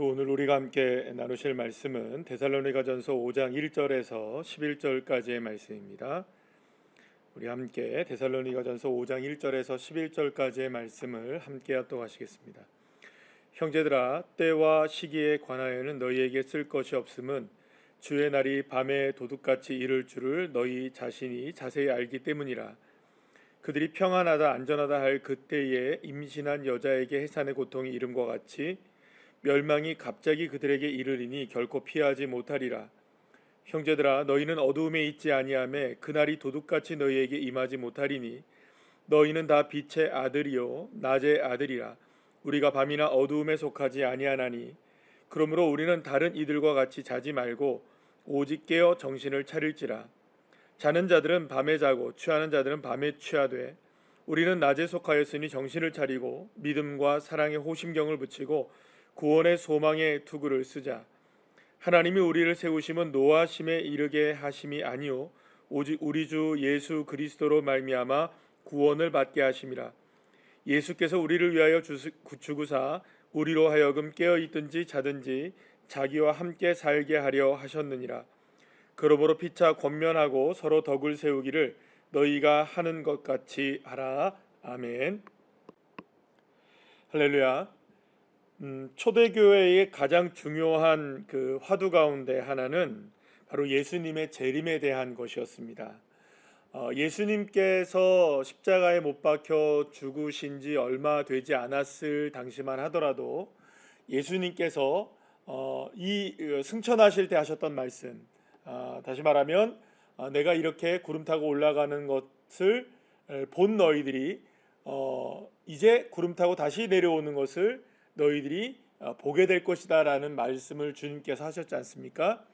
오늘 우리가 함께 나누실 말씀은 데살로니가전서 5장 1절에서 11절까지의 말씀입니다. 우리 함께 데살로니가전서 5장 1절에서 11절까지의 말씀을 함께 합독하시겠습니다. 형제들아 때와 시기에 관하여는 너희에게 쓸 것이 없음은 주의 날이 밤에 도둑같이 이를 줄을 너희 자신이 자세히 알기 때문이라 그들이 평안하다 안전하다 할 그때에 임신한 여자에게 해산의 고통이 이름과 같이 멸망이 갑자기 그들에게 이르리니 결코 피하지 못하리라. 형제들아 너희는 어두움에 있지 아니하매 그날이 도둑같이 너희에게 임하지 못하리니 너희는 다 빛의 아들이요 낮의 아들이라. 우리가 밤이나 어두움에 속하지 아니하나니 그러므로 우리는 다른 이들과 같이 자지 말고 오직 깨어 정신을 차릴지라. 자는 자들은 밤에 자고 취하는 자들은 밤에 취하되 우리는 낮에 속하였으니 정신을 차리고 믿음과 사랑의 호심경을 붙이고 구원의 소망의 투구를 쓰자. 하나님이 우리를 세우심은 노하심에 이르게 하심이 아니요 오직 우리 주 예수 그리스도로 말미암아 구원을 받게 하심이라. 예수께서 우리를 위하여 주구사 우리로 하여금 깨어 있든지 자든지 자기와 함께 살게 하려 하셨느니라. 그러므로 피차 권면하고 서로 덕을 세우기를 너희가 하는 것 같이 하라. 아멘. 할렐루야. 음, 초대교회의 가장 중요한 그 화두 가운데 하나는 바로 예수님의 재림에 대한 것이었습니다. 어, 예수님께서 십자가에 못 박혀 죽으신 지 얼마 되지 않았을 당시만 하더라도 예수님께서 어, 이 승천하실 때 하셨던 말씀, 아, 다시 말하면 아, 내가 이렇게 구름 타고 올라가는 것을 본 너희들이 어, 이제 구름 타고 다시 내려오는 것을 너희들이 어, 보게 될 것이다라는 말씀을 주님께서 하셨지 않습니까?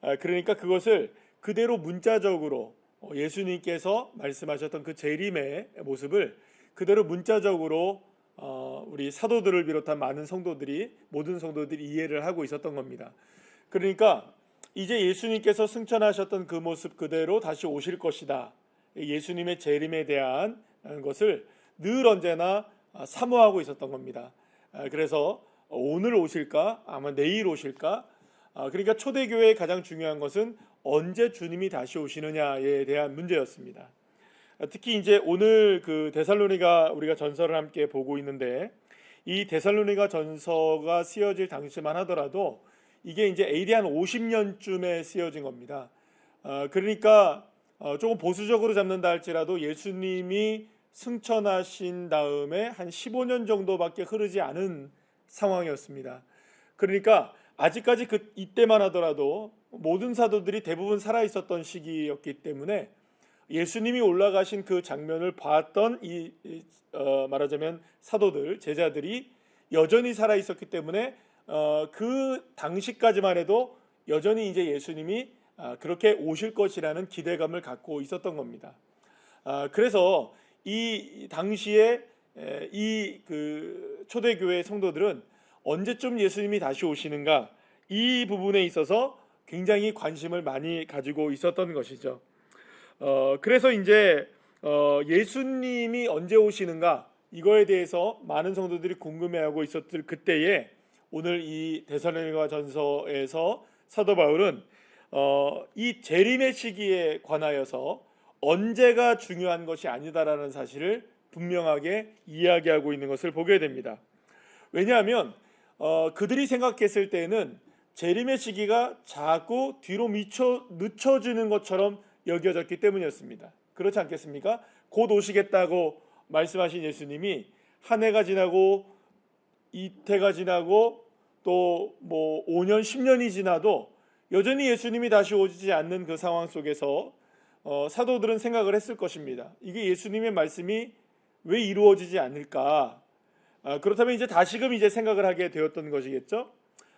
아, 그러니까 그것을 그대로 문자적으로 어, 예수님께서 말씀하셨던 그 재림의 모습을 그대로 문자적으로 어, 우리 사도들을 비롯한 많은 성도들이 모든 성도들이 이해를 하고 있었던 겁니다. 그러니까 이제 예수님께서 승천하셨던 그 모습 그대로 다시 오실 것이다. 예수님의 재림에 대한 것을 늘 언제나 사모하고 있었던 겁니다. 아, 그래서 오늘 오실까 아마 내일 오실까 아, 그러니까 초대교회의 가장 중요한 것은 언제 주님이 다시 오시느냐에 대한 문제였습니다. 아, 특히 이제 오늘 그 데살로니가 우리가 전서를 함께 보고 있는데 이 데살로니가 전서가 쓰여질 당시만 하더라도 이게 이제 AD 한 50년쯤에 쓰여진 겁니다. 그러니까 어, 조금 보수적으로 잡는다 할지라도 예수님이 승천하신 다음에 한 15년 정도밖에 흐르지 않은 상황이었습니다. 그러니까 아직까지 그 이때만 하더라도 모든 사도들이 대부분 살아 있었던 시기였기 때문에 예수님이 올라가신 그 장면을 봤던 이 어, 말하자면 사도들 제자들이 여전히 살아 있었기 때문에 어, 그 당시까지만 해도 여전히 이제 예수님이 아, 그렇게 오실 것이라는 기대감을 갖고 있었던 겁니다. 아, 그래서 이 당시에 이 그 초대교회 성도들은 언제쯤 예수님이 다시 오시는가 이 부분에 있어서 굉장히 관심을 많이 가지고 있었던 것이죠. 어, 그래서 이제 어, 예수님이 언제 오시는가 이거에 대해서 많은 성도들이 궁금해하고 있었을 그때에 오늘 이 데살로니가 전서에서 사도 바울은 어, 이 재림의 시기에 관하여서 언제가 중요한 것이 아니다라는 사실을 분명하게 이야기하고 있는 것을 보게 됩니다. 왜냐하면 어, 그들이 생각했을 때는 재림의 시기가 자꾸 뒤로 미쳐 늦춰지는 것처럼 여겨졌기 때문이었습니다. 그렇지 않겠습니까? 곧 오시겠다고 말씀하신 예수님이 한 해가 지나고 이태가 지나고 또 뭐 5년 10년이 지나도 여전히 예수님이 다시 오지 않는 그 상황 속에서 어, 사도들은 생각을 했을 것입니다. 이게 예수님의 말씀이 왜 이루어지지 않을까? 아, 그렇다면 이제 다시금 이제 생각을 하게 되었던 것이겠죠.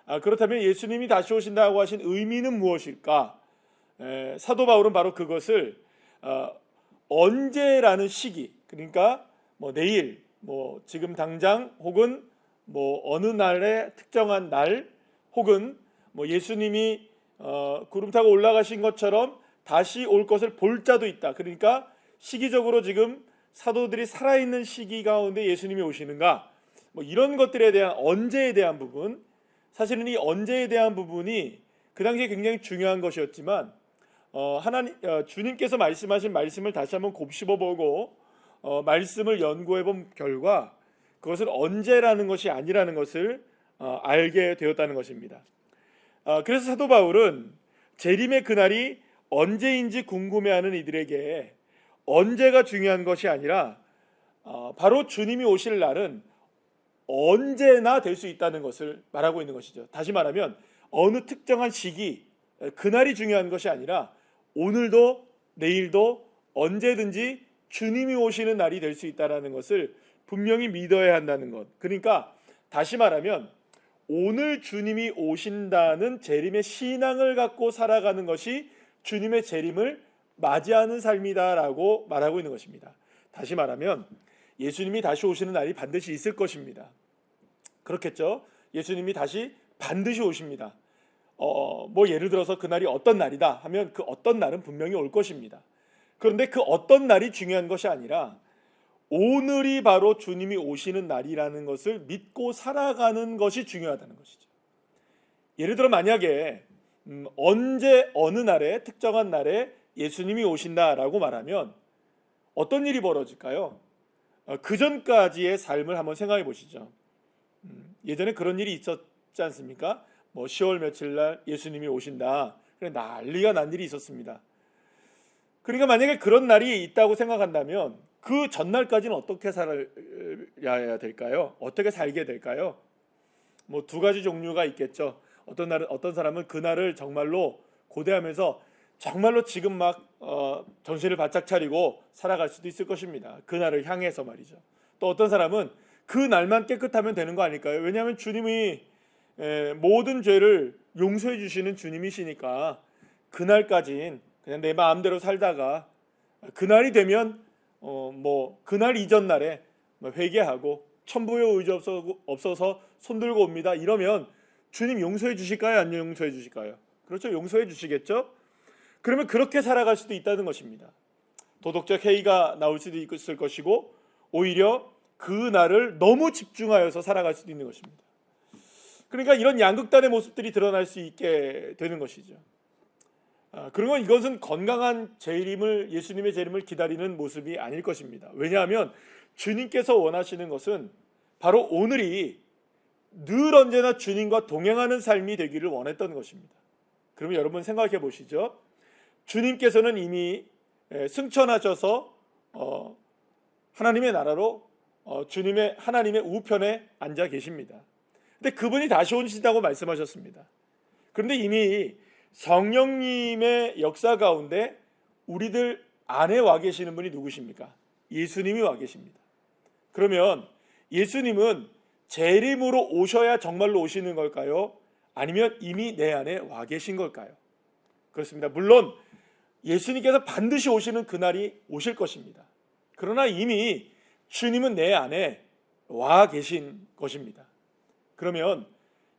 아, 그렇다면 예수님이 다시 오신다고 하신 의미는 무엇일까? 에, 사도 바울은 바로 그것을 어, 언제라는 시기, 그러니까 뭐 내일, 뭐 지금 당장, 혹은 뭐 어느 날의 특정한 날, 혹은 뭐 예수님이 어, 구름 타고 올라가신 것처럼 다시 올 것을 볼 자도 있다. 그러니까 시기적으로 지금 사도들이 살아있는 시기 가운데 예수님이 오시는가? 뭐 이런 것들에 대한 언제에 대한 부분 사실은 이 언제에 대한 부분이 그 당시에 굉장히 중요한 것이었지만 어, 하나님 어, 주님께서 말씀하신 말씀을 다시 한번 곱씹어 보고 어, 말씀을 연구해 본 결과 그것을 언제라는 것이 아니라는 것을 어, 알게 되었다는 것입니다. 어, 그래서 사도 바울은 재림의 그날이 언제인지 궁금해하는 이들에게 언제가 중요한 것이 아니라 어, 바로 주님이 오실 날은 언제나 될 수 있다는 것을 말하고 있는 것이죠. 다시 말하면 어느 특정한 시기 그날이 중요한 것이 아니라 오늘도 내일도 언제든지 주님이 오시는 날이 될 수 있다라는 것을 분명히 믿어야 한다는 것. 그러니까 다시 말하면 오늘 주님이 오신다는 재림의 신앙을 갖고 살아가는 것이 주님의 재림을 맞이하는 삶이다라고 말하고 있는 것입니다. 다시 말하면 예수님이 다시 오시는 날이 반드시 있을 것입니다. 그렇겠죠? 예수님이 다시 반드시 오십니다. 어, 뭐 예를 들어서 그날이 어떤 날이다 하면 그 어떤 날은 분명히 올 것입니다. 그런데 그 어떤 날이 중요한 것이 아니라 오늘이 바로 주님이 오시는 날이라는 것을 믿고 살아가는 것이 중요하다는 것이죠. 예를 들어 만약에 음, 언제 어느 날에 특정한 날에 예수님이 오신다라고 말하면 어떤 일이 벌어질까요? 어, 그 전까지의 삶을 한번 생각해 보시죠. 음, 예전에 그런 일이 있었지 않습니까? 뭐 10월 며칠 날 예수님이 오신다. 그래 난리가 난 일이 있었습니다. 그러니까 만약에 그런 날이 있다고 생각한다면 그 전날까지는 어떻게 살아야 될까요? 어떻게 살게 될까요? 뭐 두 가지 종류가 있겠죠. 어떤 날은 어떤 사람은 그 날을 정말로 고대하면서 정말로 지금 막 어, 정신을 바짝 차리고 살아갈 수도 있을 것입니다. 그 날을 향해서 말이죠. 또 어떤 사람은 그 날만 깨끗하면 되는 거 아닐까요? 왜냐하면 주님이 에, 모든 죄를 용서해 주시는 주님이시니까 그날까진 그냥 내 마음대로 살다가 그날이 되면 어, 뭐 그날 이전 날에 뭐 회개하고 천부의 의지 없어, 없어서 손들고 옵니다. 이러면 주님 용서해 주실까요? 안 용서해 주실까요? 그렇죠. 용서해 주시겠죠? 그러면 그렇게 살아갈 수도 있다는 것입니다. 도덕적 해이가 나올 수도 있을 것이고 오히려 그 날을 너무 집중하여서 살아갈 수도 있는 것입니다. 그러니까 이런 양극단의 모습들이 드러날 수 있게 되는 것이죠. 아, 그러면 이것은 건강한 재림을 예수님의 재림을 기다리는 모습이 아닐 것입니다. 왜냐하면 주님께서 원하시는 것은 바로 오늘이 늘 언제나 주님과 동행하는 삶이 되기를 원했던 것입니다. 그러면 여러분 생각해 보시죠. 주님께서는 이미 에, 승천하셔서 어, 하나님의 나라로 어, 주님의 하나님의 우편에 앉아 계십니다. 근데 그분이 다시 오신다고 말씀하셨습니다. 그런데 이미 성령님의 역사 가운데 우리들 안에 와 계시는 분이 누구십니까? 예수님이 와 계십니다. 그러면 예수님은 재림으로 오셔야 정말로 오시는 걸까요? 아니면 이미 내 안에 와 계신 걸까요? 그렇습니다. 물론 예수님께서 반드시 오시는 그날이 오실 것입니다. 그러나 이미 주님은 내 안에 와 계신 것입니다. 그러면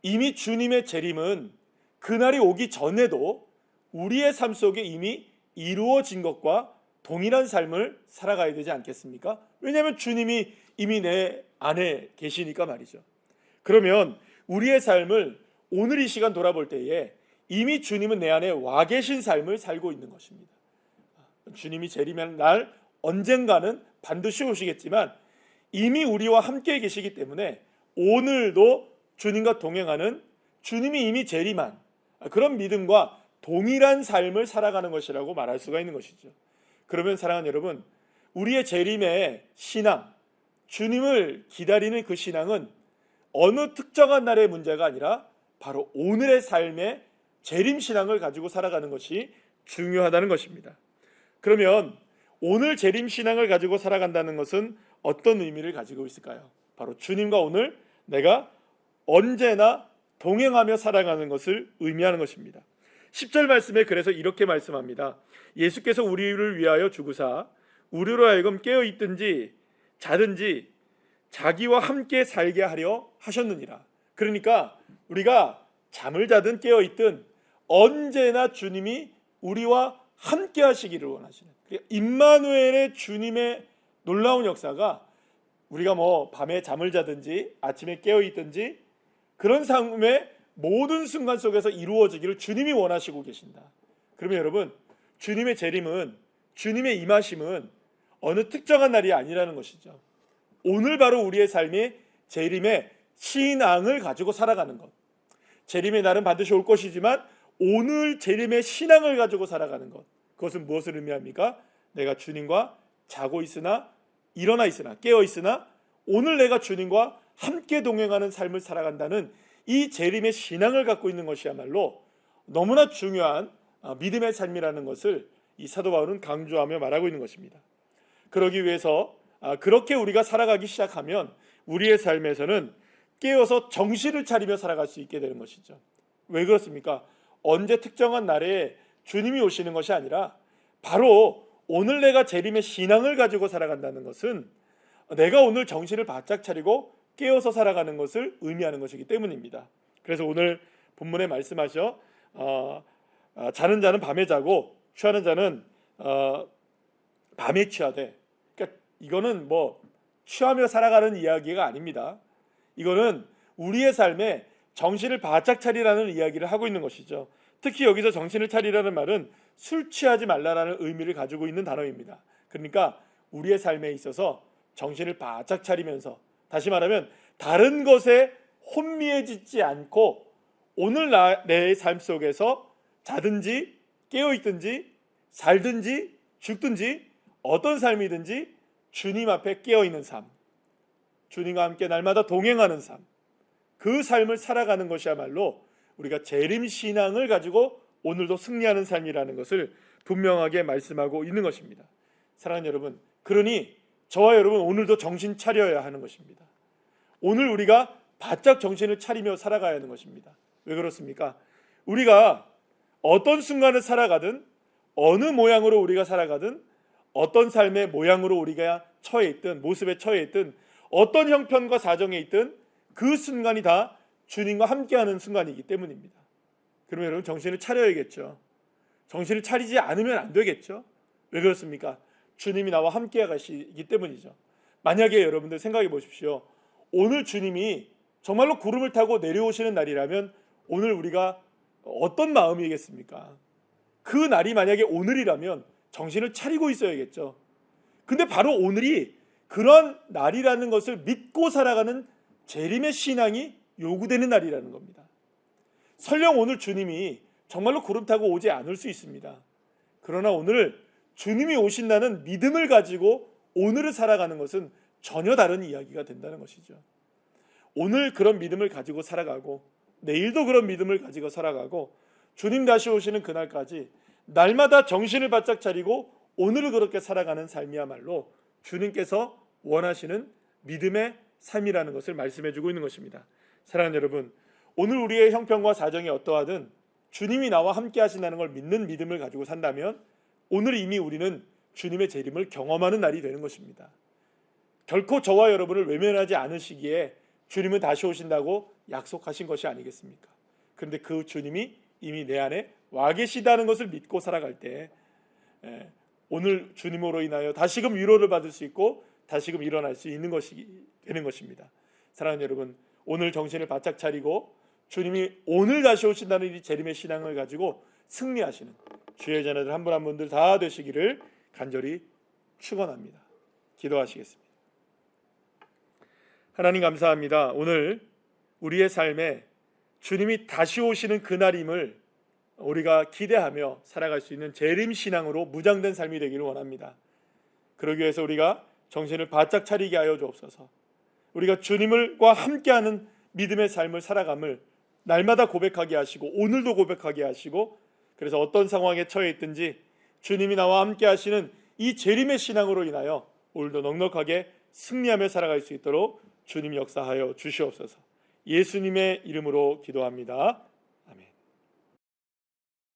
이미 주님의 재림은 그날이 오기 전에도 우리의 삶 속에 이미 이루어진 것과 동일한 삶을 살아가야 되지 않겠습니까? 왜냐하면 주님이 이미 내 안에 계시니까 말이죠. 그러면 우리의 삶을 오늘 이 시간 돌아볼 때에 이미 주님은 내 안에 와 계신 삶을 살고 있는 것입니다. 주님이 재림하는 날 언젠가는 반드시 오시겠지만 이미 우리와 함께 계시기 때문에 오늘도 주님과 동행하는 주님이 이미 재림한 그런 믿음과 동일한 삶을 살아가는 것이라고 말할 수가 있는 것이죠. 그러면 사랑하는 여러분, 우리의 재림의 신앙, 주님을 기다리는 그 신앙은 어느 특정한 날의 문제가 아니라 바로 오늘의 삶의 재림 신앙을 가지고 살아가는 것이 중요하다는 것입니다. 그러면 오늘 재림 신앙을 가지고 살아간다는 것은 어떤 의미를 가지고 있을까요? 바로 주님과 오늘 내가 언제나 동행하며 살아가는 것을 의미하는 것입니다. 10절 말씀에 그래서 이렇게 말씀합니다. 예수께서 우리를 위하여 죽으사 우리로 하여금 깨어 있든지 자든지 자기와 함께 살게 하려 하셨느니라. 그러니까 우리가 잠을 자든 깨어 있든 언제나 주님이 우리와 함께 하시기를 원하시는 임마누엘의 주님의 놀라운 역사가 우리가 뭐 밤에 잠을 자든지 아침에 깨어 있든지 그런 삶에 모든 순간 속에서 이루어지기를 주님이 원하시고 계신다. 그러면 여러분, 주님의 재림은 주님의 임하심은 어느 특정한 날이 아니라는 것이죠. 오늘 바로 우리의 삶이 재림의 신앙을 가지고 살아가는 것. 재림의 날은 반드시 올 것이지만 오늘 재림의 신앙을 가지고 살아가는 것. 그것은 무엇을 의미합니까? 내가 주님과 자고 있으나 일어나 있으나 깨어 있으나 오늘 내가 주님과 함께 동행하는 삶을 살아간다는 이 재림의 신앙을 갖고 있는 것이야말로 너무나 중요한 아, 믿음의 삶이라는 것을 이 사도 바울은 강조하며 말하고 있는 것입니다. 그러기 위해서 아, 그렇게 우리가 살아가기 시작하면 우리의 삶에서는 깨어서 정신을 차리며 살아갈 수 있게 되는 것이죠. 왜 그렇습니까? 언제 특정한 날에 주님이 오시는 것이 아니라 바로 오늘 내가 재림의 신앙을 가지고 살아간다는 것은 내가 오늘 정신을 바짝 차리고 깨어서 살아가는 것을 의미하는 것이기 때문입니다. 그래서 오늘 본문에 말씀하셔 어, 어, 자는 자는 밤에 자고 취하는 자는 어, 밤에 취하되. 그러니까 이거는 뭐 취하며 살아가는 이야기가 아닙니다. 이거는 우리의 삶에 정신을 바짝 차리라는 이야기를 하고 있는 것이죠. 특히 여기서 정신을 차리라는 말은 술 취하지 말라라는 의미를 가지고 있는 단어입니다. 그러니까 우리의 삶에 있어서 정신을 바짝 차리면서 다시 말하면 다른 것에 혼미해지지 않고 오늘 내삶 속에서 자든지 깨어 있든지 살든지 죽든지 어떤 삶이든지 주님 앞에 깨어 있는 삶, 주님과 함께 날마다 동행하는 삶, 그 삶을 살아가는 것이야말로 우리가 재림 신앙을 가지고 오늘도 승리하는 삶이라는 것을 분명하게 말씀하고 있는 것입니다. 사랑하는 여러분, 그러니 저와 여러분 오늘도 정신 차려야 하는 것입니다. 오늘 우리가 바짝 정신을 차리며 살아가야 하는 것입니다. 왜 그렇습니까? 우리가 어떤 순간을 살아가든 어느 모양으로 우리가 살아가든 어떤 삶의 모양으로 우리가 처해 있든 모습에 처해 있든 어떤 형편과 사정에 있든 그 순간이 다 주님과 함께하는 순간이기 때문입니다. 그러면 여러분 정신을 차려야겠죠. 정신을 차리지 않으면 안 되겠죠. 왜 그렇습니까? 주님이 나와 함께 가시기 때문이죠. 만약에 여러분들 생각해 보십시오. 오늘 주님이 정말로 구름을 타고 내려오시는 날이라면 오늘 우리가 어떤 마음이겠습니까? 그 날이 만약에 오늘이라면 정신을 차리고 있어야겠죠. 근데 바로 오늘이 그런 날이라는 것을 믿고 살아가는 재림의 신앙이 요구되는 날이라는 겁니다. 설령 오늘 주님이 정말로 구름 타고 오지 않을 수 있습니다. 그러나 오늘 주님이 오신다는 믿음을 가지고 오늘을 살아가는 것은 전혀 다른 이야기가 된다는 것이죠. 오늘 그런 믿음을 가지고 살아가고 내일도 그런 믿음을 가지고 살아가고 주님 다시 오시는 그날까지 날마다 정신을 바짝 차리고 오늘을 그렇게 살아가는 삶이야말로 주님께서 원하시는 믿음의 삶이라는 것을 말씀해 주고 있는 것입니다. 사랑하는 여러분, 오늘 우리의 형편과 사정이 어떠하든 주님이 나와 함께 하신다는 걸 믿는 믿음을 가지고 산다면 오늘 이미 우리는 주님의 재림을 경험하는 날이 되는 것입니다. 결코 저와 여러분을 외면하지 않으시기에 주님은 다시 오신다고 약속하신 것이 아니겠습니까? 그런데 그 주님이 이미 내 안에 와 계시다는 것을 믿고 살아갈 때 예, 오늘 주님으로 인하여 다시금 위로를 받을 수 있고 다시금 일어날 수 있는 것이 되는 것입니다. 사랑하는 여러분, 오늘 정신을 바짝 차리고 주님이 오늘 다시 오신다는 이 재림의 신앙을 가지고 승리하시는 주의 자녀들 한 분 한 분들 다 되시기를 간절히 축원합니다. 기도하시겠습니다. 하나님 감사합니다. 오늘 우리의 삶에 주님이 다시 오시는 그날임을 우리가 기대하며 살아갈 수 있는 재림 신앙으로 무장된 삶이 되기를 원합니다. 그러기 위해서 우리가 정신을 바짝 차리게 하여 주옵소서. 우리가 주님을과 함께하는 믿음의 삶을 살아감을 날마다 고백하게 하시고 오늘도 고백하게 하시고 그래서 어떤 상황에 처해 있든지 주님이 나와 함께 하시는 이 재림의 신앙으로 인하여 오늘도 넉넉하게 승리하며 살아갈 수 있도록 주님 역사하여 주시옵소서. 예수님의 이름으로 기도합니다.